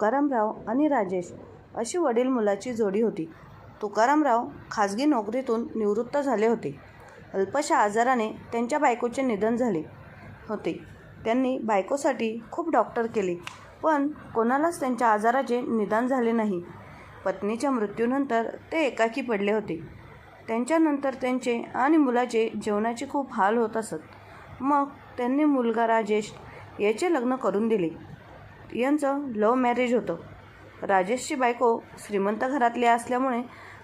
तुकारामराव आणि राजेश अशी वडील मुलाची जोडी होती. तुकारामराव खाजगी नोकरीतून निवृत्त झाले होते. अल्पशा आजाराने त्यांच्या बायकोचे निधन झाले होते. त्यांनी बायकोसाठी खूप डॉक्टर केले पण कोणालाच त्यांच्या आजाराचे निदान झाले नाही. पत्नीच्या मृत्यूनंतर ते एकाकी पडले होते. त्यांच्यानंतर त्यांचे आणि मुलाचे जेवणाचे खूप हाल होत असत. मग त्यांनी मुलगा राजेश याचे लग्न करून दिले. यांचं लव्ह मॅरेज होतं. राजेशची बायको श्रीमंत घरातली असल्यामुळे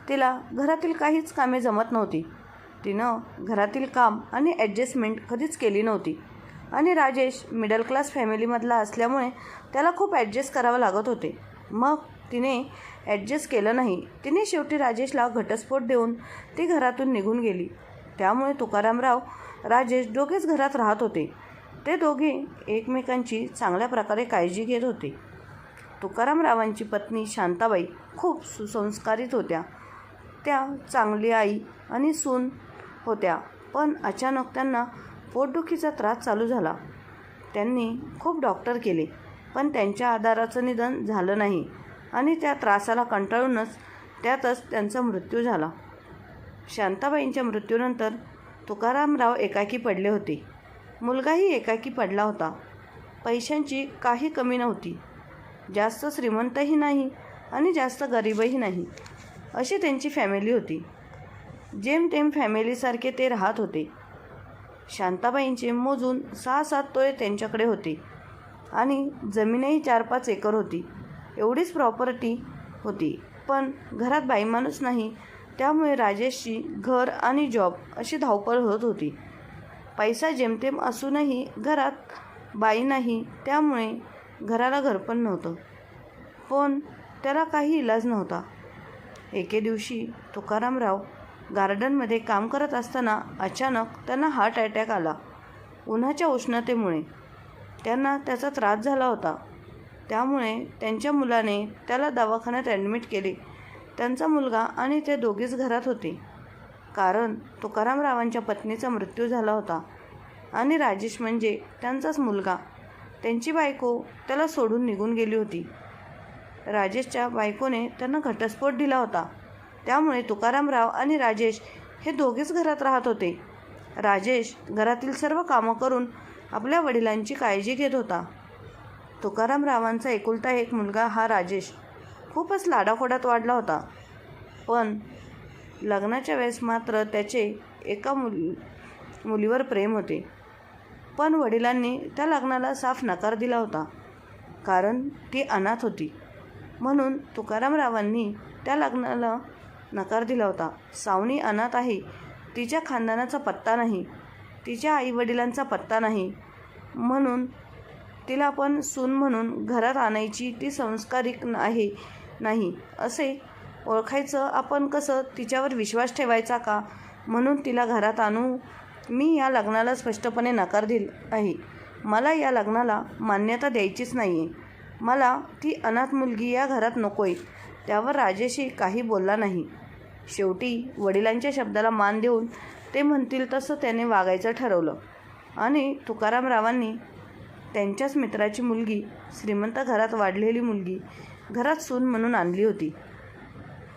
तिला घरातील काहीच कामे जमत नव्हती. तिनं घरातील काम आणि ॲडजस्टमेंट कधीच केली नव्हती. आणि राजेश मिडल क्लास फॅमिलीमधला असल्यामुळे त्याला खूप ॲडजस्ट करावं लागत होते. मग तिने ॲडजस्ट केलं नाही. तिने शेवटी राजेशला घटस्फोट देऊन ती घरातून निघून गेली. त्यामुळे तुकारामराव राजेश दोघेच घरात राहत होते. ते दोघे एकमेकांची चांगल्या प्रकारे काळजी घेत होते. तुकारामरावांची पत्नी शांताबाई खूप सुसंस्कारित होत्या. त्या चांगली आई आणि सून होत्या पण अचानक त्यांना पोटदुखीचा त्रास चालू झाला. त्यांनी खूप डॉक्टर केले पण त्यांच्या आधाराचं निधन झालं नाही आणि त्या त्रासाला कंटाळूनच त्यातच त्यांचा मृत्यू झाला. शांताबाईंच्या मृत्यूनंतर तुकारामराव एकाकी पडले होते. मुलगाही एकाकी पडला होता. पैशांची काही कमी नव्हती. जास्त श्रीमंतही नाही आणि जास्त गरीबही नाही अशी त्यांची फॅमिली होती. जेमतेम फॅमिलीसारखे ते राहत होते. शांताबाईंचे मोजून सहा सात तोळे त्यांच्याकडे होते आणि जमीनही चार पाच एकर होती. एवढीच प्रॉपर्टी होती. पण घरात बाईमाणूस नाही त्यामुळे राजेशची घर आणि जॉब अशी धावपळ होत होती. पैसा जेमतेम असूनही घरात बाई नाही त्यामुळे घराला घरपण नव्हतं. पण त्याला काही इलाज नव्हता. एके दिवशी तुकारामराव गार्डनमध्ये काम करत असताना अचानक त्यांना हार्ट अटॅक आला. उन्हाच्या उष्णतेमुळे. त्यांना त्याचा त्रास झाला होता. त्यामुळे त्यांच्या मुलाने त्याला दवाखान्यात ॲडमिट केले. त्यांचा मुलगा आणि ते दोघेच घरात होते. कारण तुकारामरावांच्या पत्नीचा मृत्यू झाला होता. आणि राजेश म्हणजे त्यांचाच मुलगा. त्यांची बायको त्याला सोडून निघून गेली होती. राजेशच्या बायकोने त्यांना घटस्फोट दिला होता. त्यामुळे तुकारामराव आणि राजेश हे दोघेच घरात राहत होते. राजेश घरातील सर्व कामं करून आपल्या वडिलांची काळजी घेत होता. तुकारामरावांचा एकुलता एक मुलगा हा राजेश. खूपच लाडाखोडात वाढला होता. पण लग्नाच्या वेळेस मात्र त्याचे एका मुल मुलीवर प्रेम होते. पण वडिलांनी त्या लग्नाला साफ नकार दिला होता. कारण ती अनाथ होती. म्हणून तुकारामरावांनी त्या लग्नाला नकार दिला होता. सावनी अनाथ आहे. तिच्या खानदानाचा पत्ता नाही. तिच्या आईवडिलांचा पत्ता नाही. म्हणून तिला पण सून म्हणून घरात आणायची ती संस्कारिक आहे नाही असे ओळखायचं? आपण कसं तिच्यावर विश्वास ठेवायचा का? म्हणून तिला घरात आणू मी या लग्नाला स्पष्टपणे नकार दिल आहे. मला या लग्नाला मान्यता द्यायचीच नाही आहे मला ती अनाथ मुलगी या घरात नको आहे त्यावर राजेशी काही बोलला नाही. शेवटी वडिलांच्या शब्दाला मान देऊन ते म्हणतील तसं त्याने वागायचं ठरवलं. आणि तुकारामरावांनी त्यांच्याच मित्राची मुलगी श्रीमंत घरात वाढलेली मुलगी घरात सून म्हणून आणली होती.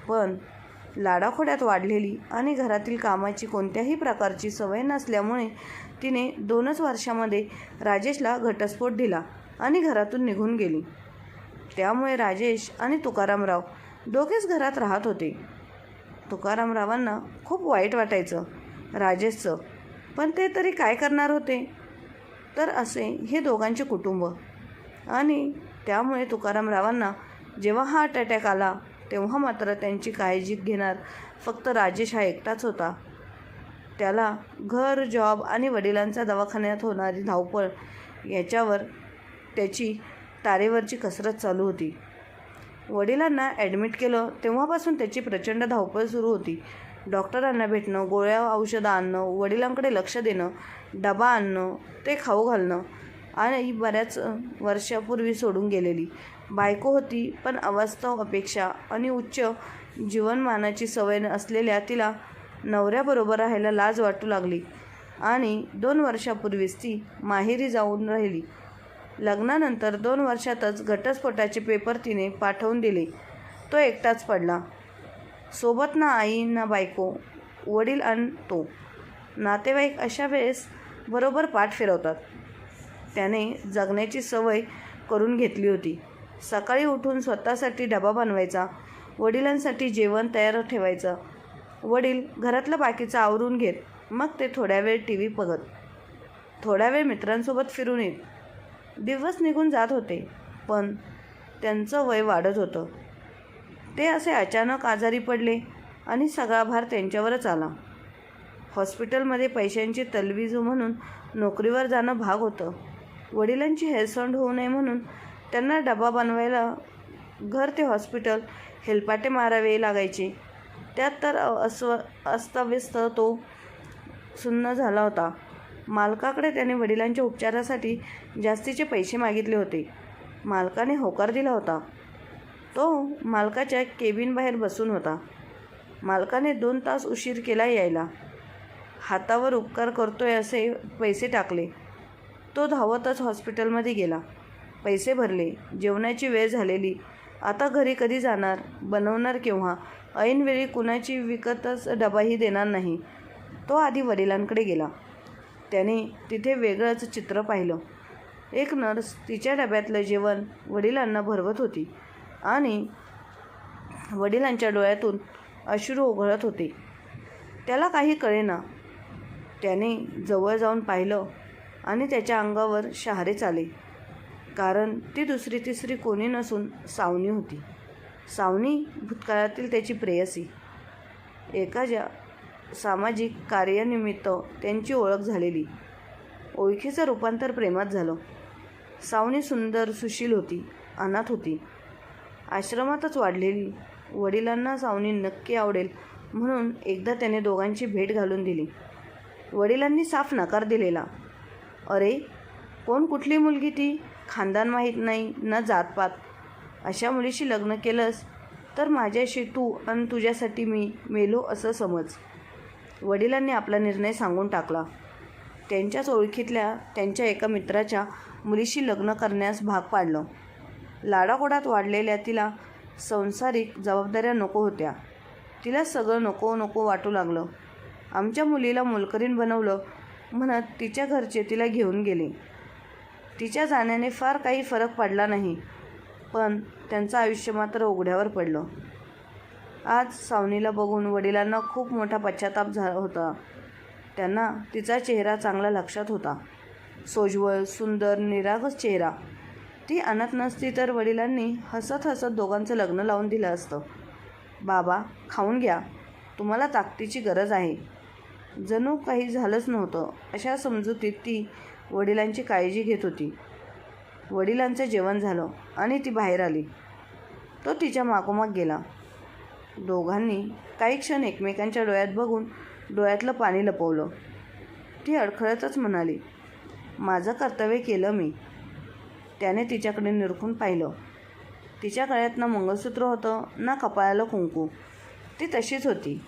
पण लाडाखोड्यात वाढलेली आणि घरातील कामाची कोणत्याही प्रकारची सवय नसल्यामुळे तिने दोनच वर्षामध्ये राजेशला घटस्फोट दिला आणि घरातून निघून गेली. त्यामुळे राजेश आणि तुकारामराव दोघेच घरात राहत होते. तुकारामरावांना खूप वाईट वाटायचं राजेशचं. पण ते तरी काय करणार होते? तर असे हे दोघांचे कुटुंब. आणि त्यामुळे तुकारामरावांना जेव्हा हार्ट अटॅक आला तेव्हा मात्र त्यांची काळजी घेणार. फक्त राजेश हा एकटाच होता. त्याला घर जॉब आणि वडिलांचा दवाखान्यात होणारी धावपळ याच्यावर त्याची तारेवरची कसरत चालू होती. वडिलांना ॲडमिट केलं तेव्हापासून त्याची प्रचंड धावपळ सुरू होती. डॉक्टरांना भेटणं गोळ्या औषधं आणणं वडिलांकडे लक्ष देणं डबा आणणं ते खाऊ घालणं आणि बऱ्याच वर्षापूर्वी सोडून गेलेली. बायको होती पण अवास्तव अपेक्षा आणि उच्च जीवनमानाची सवय असलेल्या तिला नवऱ्याबरोबर राहायला लाज वाटू लागली आणि दोन वर्षापूर्वीच ती माहेरी जाऊन राहिली. लग्नानंतर दोन वर्षातच घटस्फोटाचे पेपर तिने पाठवून दिले. तो एकटाच पडला. सोबत ना आई ना बायको वडील आणि तो. नातेवाईक अशा वेळेस बरोबर पाठ फिरवतात. त्याने जगण्याची सवय करून घेतली होती. सकाळी उठून स्वतःसाठी डबा बनवायचा वडिलांसाठी जेवण तयार ठेवायचं. वडील घरातलं बाकीचं आवरून घेत मग ते थोड्या वेळ टी व्ही बघत. थोड्या वेळ मित्रांसोबत फिरून येत. दिवस निघून जात होते पण त्यांचं वय वाढत होतं. ते असे अचानक आजारी पडले आणि सगळा भार त्यांच्यावरच आला. हॉस्पिटलमध्ये पैशांची तलवीज म्हणून नोकरीवर जाणं भाग होतं. वडिलांची हेळसंड होऊ नये म्हणून त्यांना डबा बनवायला घर ते हॉस्पिटल हेलपाटे मारावे लागायचे. त्यात तर अस्व अस्ताव्यस्त तो सुन्न झाला होता. मालकाकडे त्याने वडिलांच्या उपचारासाठी जास्तीचे पैसे मागितले होते. मालकाने होकार दिला होता. तो मालकाच्या केबिनबाहेर बसून होता. मालकाने दोन तास उशीर केला यायला. हातावर उपकार करतोय असे पैसे टाकले. तो धावतच हॉस्पिटलमध्ये गेला. पैसे भरले जेवणाची वेळ झालेली. आता घरी कधी जाणार बनवणार केव्हा? ऐनवेळी कुणाची विकतच डबाही देणार नाही. तो आधी वडिलांकडे गेला. त्याने तिथे वेगळंच चित्र पाहिलं. एक नर्स तिच्या डब्यातलं जेवण वडिलांना भरवत होती आणि वडिलांच्या डोळ्यातून अश्रू ओघळत होते. त्याला काही कळेना. त्याने जवळ जाऊन पाहिलं. आणि त्याच्या अंगावर शहारे आले. कारण ती दुसरी तिसरी कोणी नसून सावनी होती. सावनी भूतकाळातील त्याची प्रेयसी. एका ज्या सामाजिक कार्यानिमित्त त्यांची ओळख झालेली. ओळखीचं रूपांतर प्रेमात झालं. सावनी सुंदर सुशील होती अनाथ होती. आश्रमातच वाढलेली. वडिलांना सावनी नक्की आवडेल म्हणून एकदा त्याने दोघांची भेट घालून दिली. वडिलांनी साफ नकार दिलेला. अरे कोण कुठली मुलगी ती? खानदान माहीत नाही न जातपात. अशा मुलीशी लग्न केलंस तर माझ्याशी तू आणि तुझ्यासाठी मी मेलो असं समज. वडिलांनी आपला निर्णय सांगून टाकला. त्यांच्याच ओळखीतल्या त्यांच्या एका मित्राच्या मुलीशी लग्न करण्यास भाग पाडलं. लाडाकोडात वाढलेल्या तिला संसारिक जबाबदाऱ्या नको होत्या. तिला सगळं नको नको वाटू लागलं. आमच्या मुलीला मोलकरीण बनवलं म्हणत तिच्या घरचे तिला घेऊन गेले. तिच्या जाण्याने फार काही फरक पडला नाही पण त्यांचं आयुष्य मात्र उघड्यावर पडलं. आज सावनीला बघून वडिलांना खूप मोठा पश्चाताप झाला होता. त्यांना तिचा चेहरा चांगला लक्षात होता. सोज्वळ सुंदर निरागस चेहरा. ती अनाथ नसती तर वडिलांनी हसत हसत दोघांचं लग्न लावून दिलं असतं. बाबा खाऊन घ्या. तुम्हाला ताकदीची गरज आहे. जणू काही झालंच नव्हतं. अशा समजुतीत ती वडिलांची काळजी घेत होती. वडिलांचं जेवण झालं आणि ती बाहेर आली. तो तिच्या मागोमाग गेला. दोघांनी काही क्षण एकमेकांच्या डोळ्यात बघून डोळ्यातलं पाणी लपवलं. ती अडखळतच म्हणाली माझं कर्तव्य केलं मी. त्याने तिच्याकडे निरखून पाहिलं. तिच्या गळ्यात ना मंगळसूत्र होतं ना कपाळाला कुंकू. ती तशीच होती.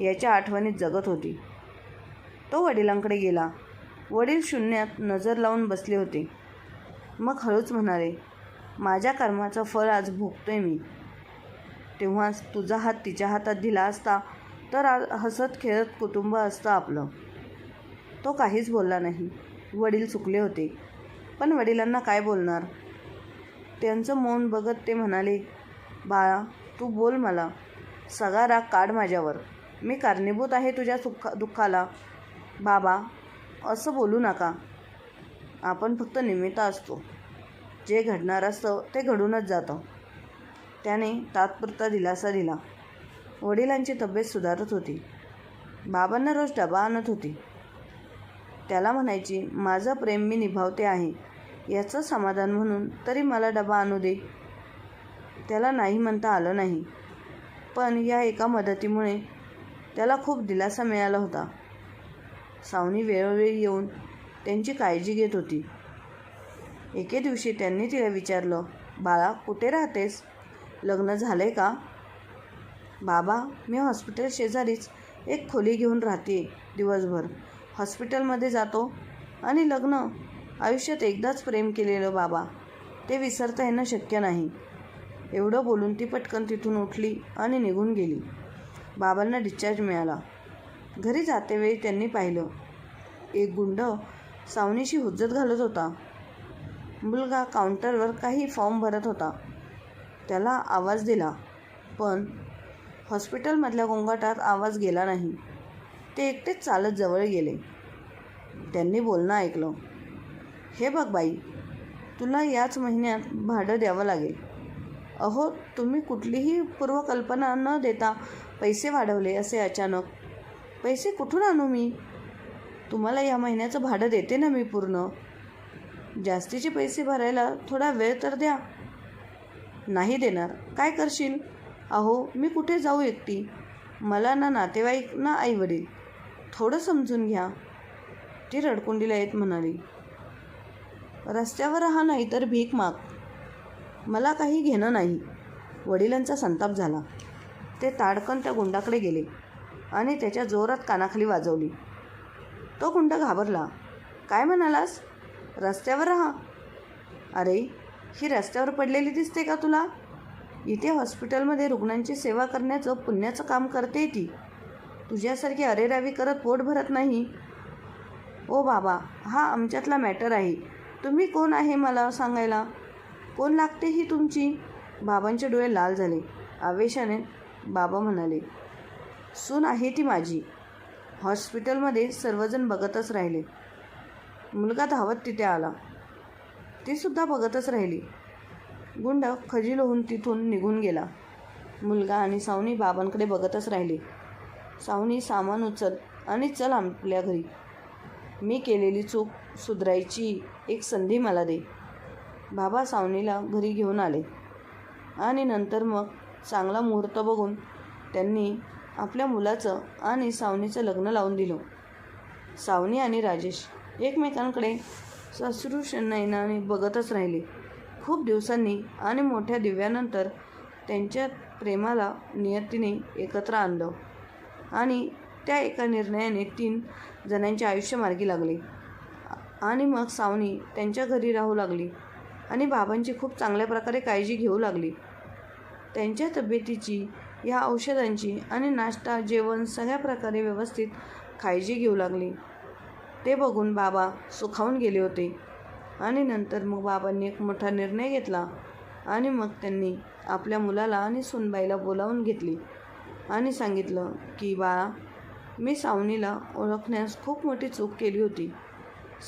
याच्या आठवणीत जगत होती. तो वडिलांकडे गेला. वडील शून्यात नजर लावून बसले होते. मग हळूच म्हणाले माझ्या कर्माचं फळ आज भोगतोय मी. तेव्हाच तुझा हात तिच्या हातात दिला असता तर आज हसत खेळत कुटुंब असतं आपलं. तो काहीच बोलला नाही. वडील चुकले होते. पण वडिलांना काय बोलणार? त्यांचं मौन बघत ते म्हणाले बाळा तू बोल मला. सगळा राग काढ माझ्यावर. मी कारणीभूत आहे तुझ्या सुखा दुःखाला. बाबा असं बोलू नका. आपण फक्त निमित्त असतो. जे घडणार असतं ते घडूनच जातं. त्याने तात्पुरता दिलासा दिला. वडिलांची तब्येत सुधारत होती. बाबांना रोज डबा आणत होती. त्याला म्हणायची माझं प्रेम मी निभावते आहे. याचं समाधान म्हणून तरी मला डबा आणू दे. त्याला नाही म्हणता आलं नाही. पण या एका मदतीमुळे त्याला खूप दिलासा मिळाला होता. सावनी वेळोवेळी येऊन त्यांची काळजी घेत होती. एके दिवशी त्यांनी तिला विचारलं बाळा कुठे राहतेस? लग्न झालं आहे का? बाबा मी हॉस्पिटल शेजारीच एक खोली घेऊन राहते दिवसभर. हॉस्पिटलमध्ये जातो आणि लग्न आयुष्यात एकदाच प्रेम केलेलं बाबा. ते विसरता येणं शक्य नाही. एवढं बोलून ती पटकन तिथून उठली आणि निघून गेली. बाबांना डिस्चार्ज मिळाला. घरी जातेवेळी त्यांनी पाहिलं. एक गुंड सावनीशी हुज्जत घालत होता. मुलगा काउंटरवर काही फॉर्म भरत होता. त्याला आवाज दिला पण हॉस्पिटलमधल्या गोंगाटात आवाज गेला नाही. ते एकटेच चालत जवळ गेले. त्यांनी बोलणं ऐकलं. हे बघ बाई तुला याच महिन्यात भाडं द्यावं लागेल. अहो तुम्ही कुठलीही पूर्वकल्पना न देता पैसे वाढवले असे अचानक. पैसे कुठून आणू मी? तुम्हाला या महिन्याचं भाडं देते ना मी पूर्ण. जास्तीचे पैसे भरायला थोडा वेळ तर द्या. नाही देणार. काय करशील? अहो मी कुठे जाऊ एकटी? मला ना नातेवाईक ना आईवडील. थोडं समजून घ्या. ती रडकुंडीला येत म्हणाली. रस्त्यावर राहा नाही तर भीक माग. मला काही घेणं नाही. वडिलांचा संताप झाला. ते ताडकन त्या गुंडाकडे गेले आणि त्याच्या जोरात कानाखाली वाजवली. तो गुंड घाबरला. काय म्हणालास? रस्त्यावर राहा. अरे ही रस्त्यावर पडलेली दिसते का तुला? इथे हॉस्पिटलमध्ये रुग्णांची सेवा करण्याचं पुण्याचं काम करते ती. तुझ्यासारखी अरेरावी करत पोट भरत नाही. ओ बाबा हा आमच्यातला मॅटर आहे. तुम्ही कोण आहे मला सांगायला? कोण लागते ही तुमची? बाबांचे डोळे लाल झाले. आवेशाने बाबा म्हणाले सून आहे ती माझी. हॉस्पिटलमध्ये सर्वजण बघतच राहिले. मुलगा धावत तिथे आला. ती सुद्धा बघतच राहिली. गुंड खजील होऊन तिथून निघून गेला. मुलगा आणि सावनी बाबांकडे बघतच राहिले. सावनी सामान उचल आणि चल आपल्या घरी. मी केलेली चूक सुधरायची एक संधी मला दे. बाबा सावनीला घरी घेऊन आले. आणि नंतर मग चांगला मुहूर्त बघून त्यांनी आपल्या मुलाचं आणि सावनीचं लग्न लावून दिलं. सावनी आणि राजेश एकमेकांकडे ससृश नयनाने बघतच राहिले. खूप दिवसांनी आणि मोठ्या दिव्यानंतर त्यांच्या प्रेमाला नियतीने एकत्र आणलं आणि त्या एका निर्णयाने तीन जणांचे आयुष्य मार्गी लागले. आणि मग सावनी त्यांच्या घरी राहू लागली आणि बाबांची खूप चांगल्या प्रकारे काळजी घेऊ लागली. त्यांच्या तब्येतीची या औषधांची आणि नाश्ता जेवण सगळ्या प्रकारे व्यवस्थित काळजी घेऊ लागली. ते बघून बाबा सुखावून गेले होते. आणि नंतर मग बाबांनी एक मोठा निर्णय घेतला आणि मग त्यांनी आपल्या मुलाला आणि सुनबाईला बोलावून घेतली आणि सांगितलं की बाळा मी सावनीला ओळखण्यास खूप मोठी चूक केली होती.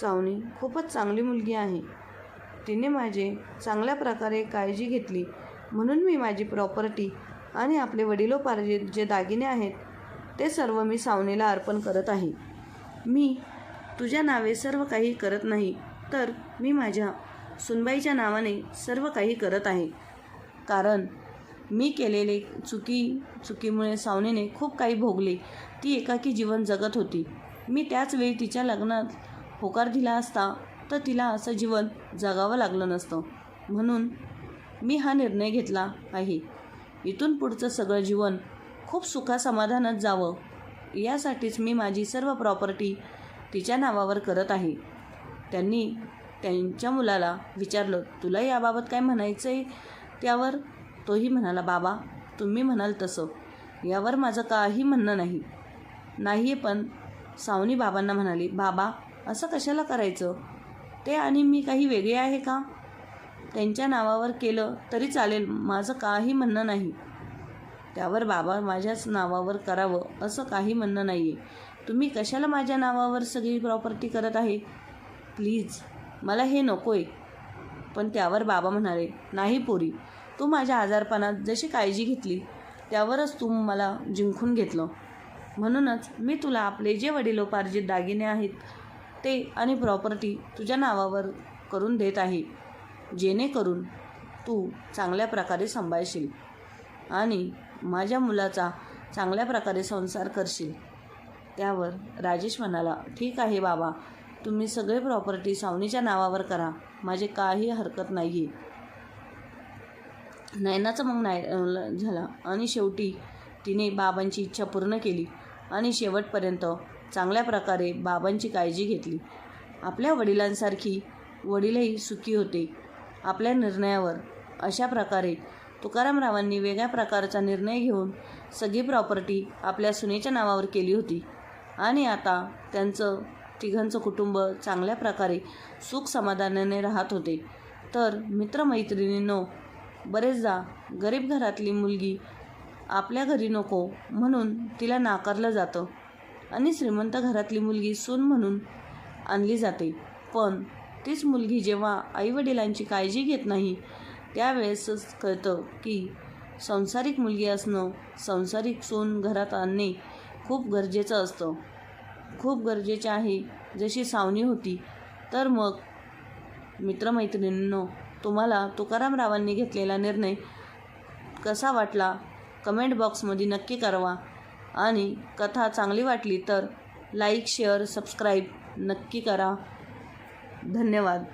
सावनी खूपच चांगली मुलगी आहे. तिने माझे चांगल्या प्रकारे काळजी घेतली म्हणून मी माझी प्रॉपर्टी आणि आपले वडिलोपार्जित जे दागिने आहेत ते सर्व मी सावनीला अर्पण करत आहे. मी तुझ्या नावे सर्व काही करत नाही तर मी माझ्या सुनबाईच्या नावाने सर्व काही करत आहे. कारण मी केलेले चुकी चुकीमुळे सावनीने खूप काही भोगले. ती एकाकी जीवन जगत होती. मी त्याचवेळी तिच्या लग्नात होकार दिला असता तर तिला असं जीवन जगावं लागलं नसतं. म्हणून मी हा निर्णय घेतला आहे. इथून पुढचं सगळं जीवन खूप सुखासमाधानात जावं यासाठीच मी माझी सर्व प्रॉपर्टी तिच्या नावावर करत आहे. त्यांनी त्यांच्या मुलाला विचारलं तुला याबाबत काय म्हणायचं आहे त्यावर तोही म्हणाला बाबा तुम्ही म्हणाल तसं. यावर माझं काही म्हणणं नाही. नाही पण सावनी बाबांना म्हणाली बाबा असं कशाला करायचं? ते आणि मी काही वेगळे आहे का? त्यांच्या नावावर केलं तरी चालेल माझं काही म्हणणं नाही. त्यावर बाबा माझ्याच नावावर करावं असं काही म्हणणं नाही आहे तुम्ही कशाला माझ्या नावावर सगळी प्रॉपर्टी करत आहे? प्लीज मला हे नको आहे पण त्यावर बाबा म्हणाले नाही पोरी तू माझ्या आजारपणात जशी काळजी घेतली त्यावरच तू मला जिंकून घेतलं. म्हणूनच मी तुला आपले जे वडिलोपार्जित दागिने आहेत ते आणि प्रॉपर्टी तुझ्या नावावर करून देत आहे. जेणेकरून तू चांगल्या प्रकारे सांभाळशील आणि माझ्या मुलाचा चांगल्या प्रकारे संसार करशील. त्यावर राजेश म्हणाला ठीक आहे बाबा तुम्ही सगळे प्रॉपर्टी सावनीच्या नावावर करा. माझे काही हरकत नाही आहे नयनाचं मग नाय झाला आणि शेवटी तिने बाबांची इच्छा पूर्ण केली आणि शेवटपर्यंत चांगल्या प्रकारे बाबांची काळजी घेतली. आपल्या वडिलांसारखी वडीलही सुखी होते. आपल्या निर्णयावर. अशा प्रकारे तुकारामरावांनी वेगळ्या प्रकारचा निर्णय घेऊन सगळी प्रॉपर्टी आपल्या सुनेच्या नावावर केली होती. आणि आता त्यांचं तिघांचं कुटुंब चांगल्या प्रकारे सुख समाधानाने राहत होते. तर मित्रमैत्रिणींनो बरेचदा गरीब घरातली मुलगी आपल्या घरी नको म्हणून तिला नाकारलं जातं. आणि श्रीमंत घरातली मुलगी सून म्हणून आणली जाते. पण तीच मुलगी जेव्हा आईवडिलांची काळजी घेत नाही त्यावेळेसच कळतं की संसारिक मुलगी असणं संसारिक सून घरात आणणे खूप गरजेचं असतं. खूप गरजेचे आहे. जशी सावनी होती तर मग मित्रमैत्रिणींनो तुम्हाला तुकारामरावांनी घेतलेला निर्णय कसा वाटला? कमेंट बॉक्समध्ये नक्की कळवा. आणि कथा चांगली वाटली तर लाईक शेअर सबस्क्राईब नक्की करा. धन्यवाद.